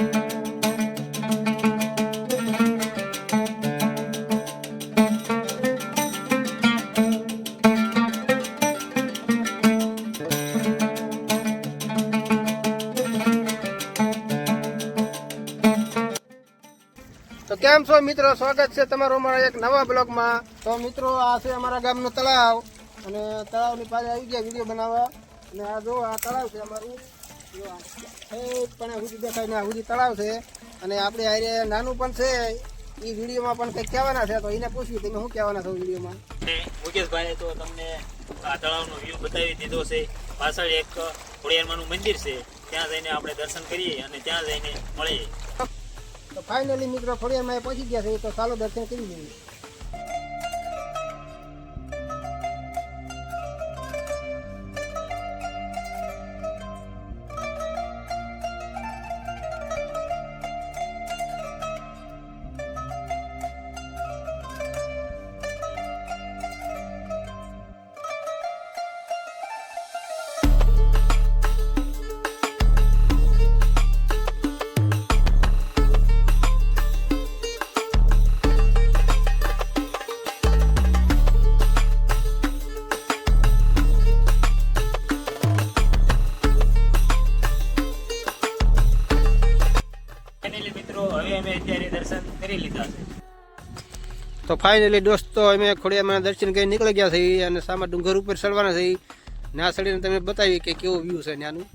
કેમ છો મિત્રો? સ્વાગત છે તમારું અમારા એક નવા બ્લોગમાં. તો મિત્રો, આ છે અમારા ગામનું તળાવ. અને તળાવની પાસે આવી ગયા વીડિયો બનાવવા. અને આ જો આ તળાવ છે અમારું. પણ સુધી દેખાય ને સુધી તળાવ છે. અને આપણે આરે નાનું પણ છે. એ વિડીયોમાં પણ કંઈક કહેવાના છે તો એને પૂછ્યું તમે શું કહેવાના છો વિડીયોમાં? મુકેશભાઈ તો તમને આ તળાવનો વ્યૂ બતાવી દીધો છે. પાછળ એક ખોડિયારમાનું મંદિર છે. ત્યાં જઈને આપણે દર્શન કરીએ અને ત્યાં જઈને મળીએ. તો ફાઇનલી મિત્રો ખોડિયારમાં પહોંચી ગયા છે તો ચાલો દર્શન કરી લઈએ. અમે અત્યારે દર્શન કરી લીધા છે. તો ફાઇનલી દોસ્તો અમે ખોડિયામાં દર્શન કરી નીકળી ગયા છે અને સામા ડુંગર ઉપર ચડવાના છે ના ચડીને તમને બતાવી કે કેવો વ્યૂ છે ત્યાંનું.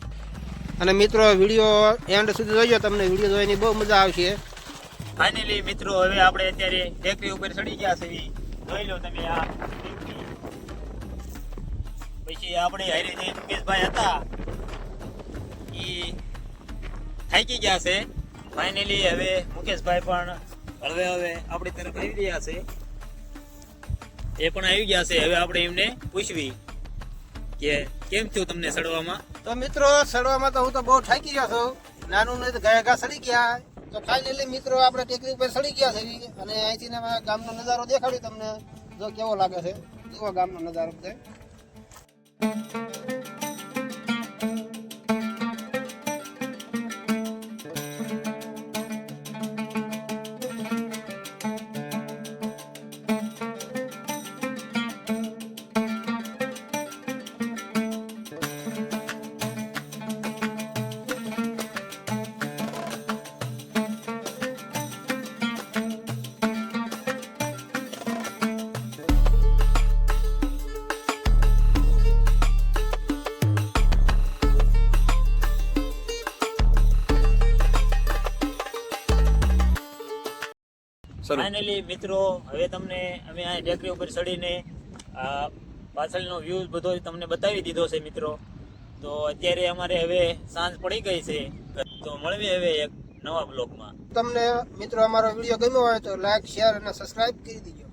અને મિત્રો વીડિયો એન્ડ સુધી જોઈજો તમને વીડિયો જોવાની બહુ મજા આવશે. ફાઇનલી મિત્રો હવે આપણે અત્યારે ટેકરી ઉપર ચડી ગયા છે જોઈ લો તમે આ પછી આપણે હારે જે મુકેશભાઈ હતા એ થાકી ગયા છે. ફાઇનલી હવે મુકેશભાઈ પણ હવે હવે આપણી તરફ આવી રહ્યા છે. એ પણ આવી ગયા છે. હવે આપણે એમને પૂછવી કે કેમ થયું તમને સડવામાં? તો મિત્રો, સડવામાં તો હું તો બહુ થાકી ગયો છું. નાનું નહીં તો ગયા ગયા સડી ગયા. તો ફાઇનલી મિત્રો, આપણે ટેકરી ઉપર સડી ગયા છે. અને અહીંથી ગામનો નજારો દેખાડ્યો તમને. જો કેવો લાગે છે, કેવો ગામનો નજારો છે? ફાઇનલી મિત્રો હવે તમને અમે આ ટેકરી ઉપર ચડીને આ પાછળનો વ્યૂ બધો તમને બતાવી દીધો છે મિત્રો. તો અત્યારે અમારે હવે સાંજ પડી ગઈ છે. તો મળવી હવે એક નવા બ્લોગમાં તમને મિત્રો અમારો વીડિયો ગમ્યો હોય તો લાઈક શેર અને સબસ્ક્રાઇબ કરી દીજો.